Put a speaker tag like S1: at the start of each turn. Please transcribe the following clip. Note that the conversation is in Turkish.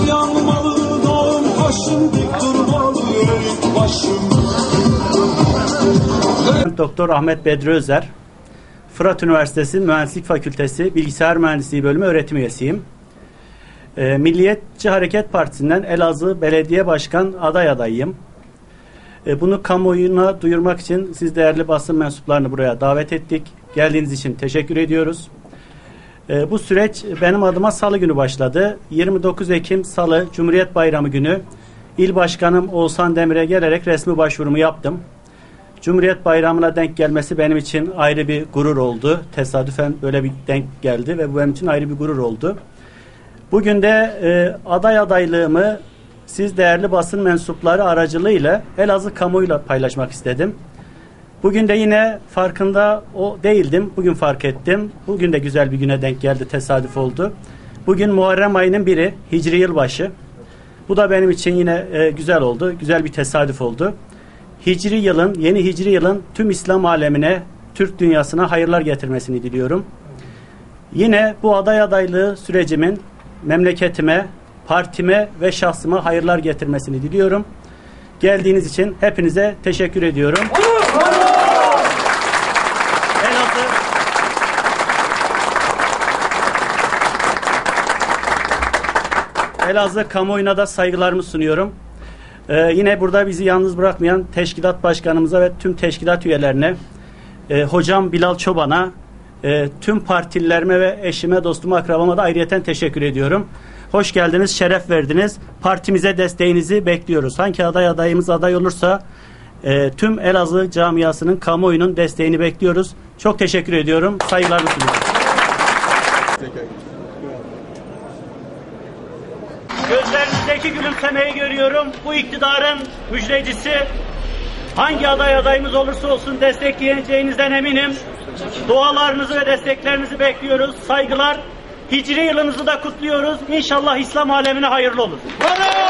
S1: Uyanmalı doğum. Doktor Ahmet Bedri Özer, Fırat Üniversitesi Mühendislik Fakültesi Bilgisayar Mühendisliği Bölümü öğretim üyesiyim. E, Milliyetçi Hareket Partisi'nden Elazığ Belediye Başkan aday adayıyım. E, bunu kamuoyuna duyurmak için siz değerli basın mensuplarını buraya davet ettik. Geldiğiniz için teşekkür ediyoruz. E, bu süreç benim adıma salı günü başladı. 29 Ekim Salı Cumhuriyet Bayramı günü İl Başkanım Oğuzhan Demir'e gelerek resmi başvurumu yaptım. Cumhuriyet Bayramı'na denk gelmesi benim için ayrı bir gurur oldu. Tesadüfen böyle bir denk geldi ve bu benim için ayrı bir gurur oldu. Bugün de e, aday adaylığımı siz değerli basın mensupları aracılığıyla Elazığ kamuoyuyla paylaşmak istedim. Bugün de yine farkında o değildim. Bugün fark ettim. Bugün de güzel bir güne denk geldi. Tesadüf oldu. Bugün Muharrem ayının biri. Hicri yılbaşı. Bu da benim için yine e, güzel oldu. Güzel bir tesadüf oldu. Hicri yılın, yeni Hicri yılın tüm İslam alemine, Türk dünyasına hayırlar getirmesini diliyorum. Yine bu aday adaylığı sürecimin memleketime, partime ve şahsıma hayırlar getirmesini diliyorum. Geldiğiniz için hepinize teşekkür ediyorum. Elazığ Elazığ kamuoyuna da saygılarımı sunuyorum. Ee, yine burada bizi yalnız bırakmayan teşkilat başkanımıza ve tüm teşkilat üyelerine, e, hocam Bilal Çoban'a, e, tüm partililerime ve eşime, dostuma, akrabama da ayrıyeten teşekkür ediyorum. Hoş geldiniz, şeref verdiniz. Partimize desteğinizi bekliyoruz. Hangi aday adayımız aday olursa e, tüm Elazığ camiasının, kamuoyunun desteğini bekliyoruz. Çok teşekkür ediyorum. Saygılarımı sunuyorum. Gözlerinizdeki gülümsemeyi görüyorum. Bu iktidarın müjdecisi. Hangi aday adayımız olursa olsun destekleyeceğinizden eminim. Dualarınızı ve desteklerinizi bekliyoruz. Saygılar. Hicri yılınızı da kutluyoruz. İnşallah İslam alemine hayırlı olur.
S2: Bravo!